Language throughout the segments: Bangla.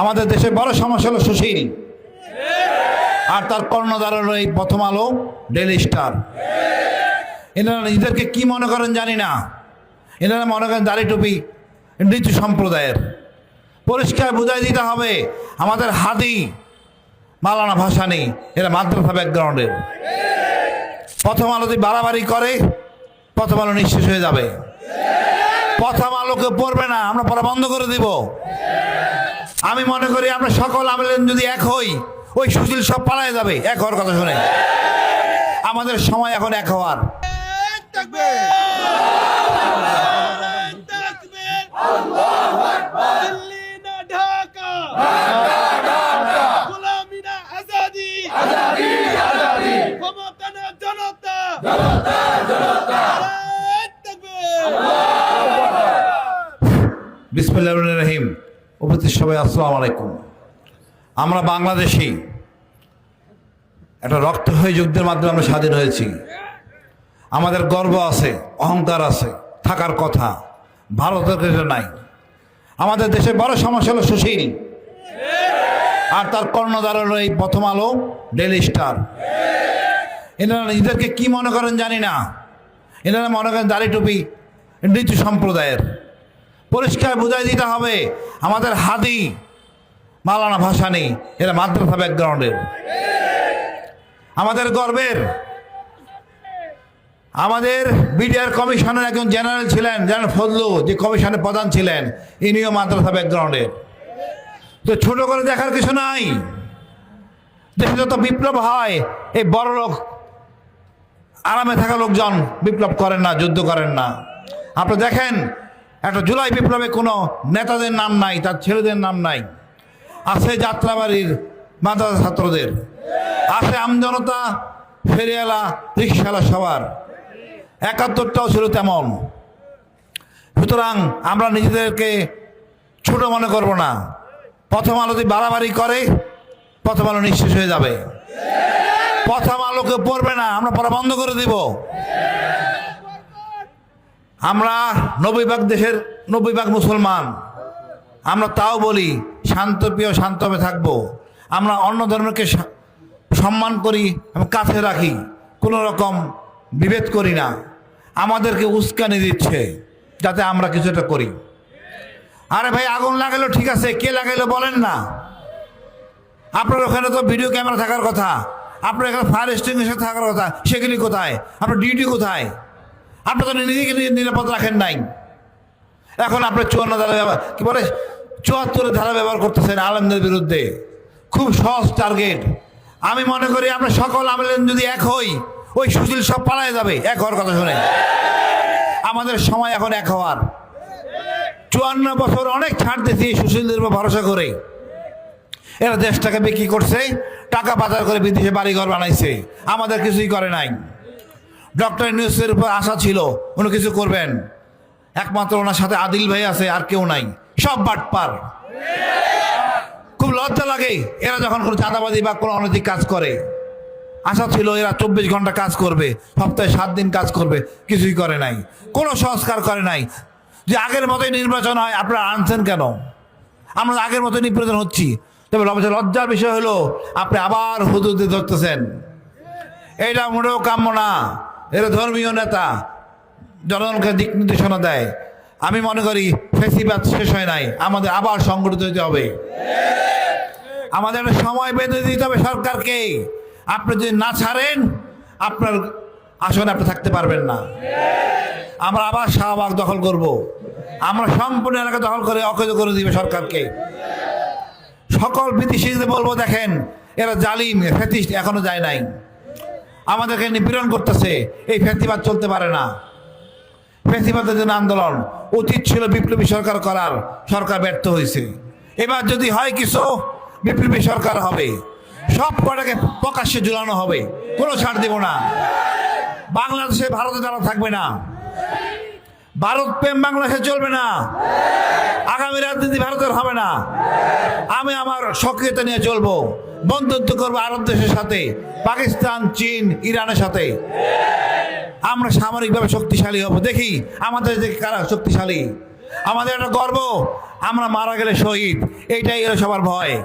আমাদের দেশে বড় সমস্যা হলো সুশীল। আর তার কর্ণধার হলো এই প্রথম আলো ডেলি স্টার এনারা নিজেদেরকে কি মনে করেন জানি না। এনারা মনে করেন দাড়ি টুপি নিচু সম্প্রদায়ের। পরিষ্কার বুঝাই দিতে হবে, আমাদের হাদি মালানা ভাষা নেই এরা মাদ্রাসা ব্যাকগ্রাউন্ডের। প্রথম আলো যদি বাড়াবাড়ি করে, প্রথম আলো নিঃশেষ হয়ে যাবে। প্রথম আলোকে পড়বে না, আমরা পড়া বন্ধ করে দিব। আমি মনে করি আমরা সকল আবেদন যদি এক হই ওই সুশীল সব পালায় যাবে। এক হওয়ার কথা শুনে। আমাদের সময় এখন এক হওয়ার। বিসমুল্লাহ রহিম। উপস্থিত সবাই, আসসালাম আলাইকুম। আমরা বাংলাদেশি। একটা রক্ত হয়ে যুদ্ধের মাধ্যমে আমরা স্বাধীন হয়েছি। আমাদের গর্ব আছে, অহংকার আছে, থাকার কথা। ভারতের কাছে নাই। আমাদের দেশে বড় সমস্যা হলো সুশীল। আর তার কর্ণধার হলো এই প্রথম আলো ডেলি স্টার এনারা নিজেদেরকে কি মনে করেন জানি না। এনারা মনে করেন দাড়ি টুপি নিচু সম্প্রদায়ের। পরিষ্কার বুঝাই দিতে হবে। আমাদের হাদি মালানা ভাষা নেই এরা মাদ্রাসা ব্যাকগ্রাউন্ডের আমাদের গর্বের, আমাদের বিডিআর কমিশনের একজন জেনারেল ছিলেন জেনারেল ফজলু, যে কমিশনের প্রধান ছিলেন, ইনিও মাদ্রাসা ব্যাকগ্রাউন্ডের তো ছোট করে দেখার কিছু নাই। দেশে যত বিপ্লব হয়, এই বড় লোক, আরামে থাকা লোকজন বিপ্লব করেন না, যুদ্ধ করেন না। আপনি দেখেন একটা জুলাই বিপ্লবে কোনো নেতাদের নাম নাই, তার ছেলেদের নাম নাই। আছে যাত্রাবাড়ির মাদ্রাসা ছাত্রদের। আছে আমজনতা ফেরিয়ালা রিক্সাওয়ালা সবার। একাত্তরটাও ছিল তেমন। সুতরাং আমরা নিজেদেরকে ছোট মনে করব না। প্রথম আলো যদি বাড়াবাড়ি করে, প্রথম আলো নিঃশেষ হয়ে যাবে। প্রথম আলোকে পড়বে না, আমরা পড়া বন্ধ করে দিব। আমরা নব্বই ভাগ দেশের নব্বই ভাগ মুসলমান। আমরা তাও বলি শান্তপ্রিয় শান্তভাবে থাকব। আমরা অন্য ধর্মকে সম্মান করি কাছে রাখি। কোনো রকম বিভেদ করি না। আমাদেরকে উস্কানি দিচ্ছে, যাতে আমরা কিছু একটা করি। আরে ভাই, আগুন লাগালো ঠিক আছে, কে লাগাইলো বলেন না। আপনার ওখানে তো ভিডিও ক্যামেরা থাকার কথা। আপনার এখানে ফায়ার এক্সটিংগুইশার থাকার কথা। সেগুলি কোথায়? আপনার ডিউটি কোথায়? আপনি তো নিজেকে নিজে নিরাপদ রাখেন নাই। এখন আপনার চুয়ান্ন ধারা ব্যবহার কি বলে? চুয়াত্তরের ধারা ব্যবহার করতেছেন আলেমদের বিরুদ্ধে। খুব সহজ টার্গেট আমি মনে করি আমরা সকল আলেম যদি এক হই, ওই সুশীল সব পালায় যাবে। এক হওয়ার কথা শুনে আমাদের সময় এখন এক হওয়ার। চুয়ান্ন বছর অনেক ছাড় দিয়েছি সুশীলদের উপর ভরসা করে। এরা দেশটাকে বিক্রি করছে, টাকা পাচার করে বিদেশে বাড়িঘর বানাইছে। আমাদের কিছুই করে নাই। ডক্টর নিউজের উপর আশা ছিল, উনি কিছু করবেন। একমাত্র ওনার সাথে আদিল ভাই আছে, আর কেউ নাই। সব বাটপার। খুব লজ্জা লাগে, এরা যখন কোনো চাঁদাবাজি বা কোনো অনৈতিক কাজ করে। আশা ছিল এরা চব্বিশ ঘণ্টা কাজ করবে, সপ্তাহে সাত দিন কাজ করবে, কিছুই করে নাই। কোনো সংস্কার করে নাই। যে আগের মতোই নির্বাচন হয়, আপনারা আনছেন কেন? আমরা আগের মতোই নির্বাচন হচ্ছি। তবে লজ্জা- লজ্জার বিষয় হলো, আপনি আবার হুদুদে ধরতেছেন। এটা মোটেও কাম্য না। এরা ধর্মীয় নেতা জনগণকে দিক নির্দেশনা দেয়। আমি মনে করি ফেসিবাদ শেষ হয় নাই। আমাদের আবার সংগঠিত হতে হবে। আমাদের একটা সময় বেঁধে দিতে হবে সরকারকে। আপনি যদি না ছাড়েন, আপনার আসনে আপনি থাকতে পারবেন না। আমরা আবার শাহবাগ দখল করব। আমরা সম্পূর্ণ এলাকা দখল করে অকেজ করে দিবে সরকারকে। সকল বিদেশিদের বলব, দেখেন, এরা জালিম ফেতিস্ট এখনও যায় নাই। আমাদেরকে নিপীড়ন করতেছে। এই ফেতিবাদ চলতে পারে না। ফেসিবাদের জন্য আন্দোলন। উচিত ছিল বিপ্লবী সরকার করার। সরকার ব্যর্থ হয়েছে। এবার যদি হয় কিছু, বিপ্লবী সরকার হবে। সব কটাকে প্রকাশ্যে ঝুলানো হবে। কোনো ছাড় দেব না। বাংলাদেশে ভারতে যারা থাকবে না। ভারত প্রেম বাংলাদেশে চলবে না। আগামী রাজনীতি ভারতের হবে না। আমি আমার সক্রিয়তা নিয়ে চলবো। বন্ধুত্ব করব আরব দেশের সাথে, পাকিস্তান, চীন, ইরানের সাথে। আমরা সামরিকভাবে শক্তিশালী হব। দেখি, আমাদের যে কারা শক্তিশালী? আমাদের একটা গর্ব, আমরা মারা গেলে শহীদ। এইটাই এলো সবার ভয়।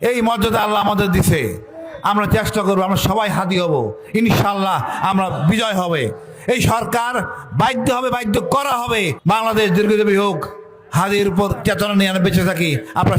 এই মর্যাদা আল্লাহ আমাদের দিছে। আমরা চেষ্টা করব, আমরা সবাই হাতি হব। ইনশাল্লাহ আমরা বিজয় হবে। এই সরকার বাধ্য হবে, বাধ্য করা হবে। বাংলাদেশ দীর্ঘদেবী হোক, হাদির উপর চেতনা নিয়ে আমরা বেঁচে থাকি। আপনারা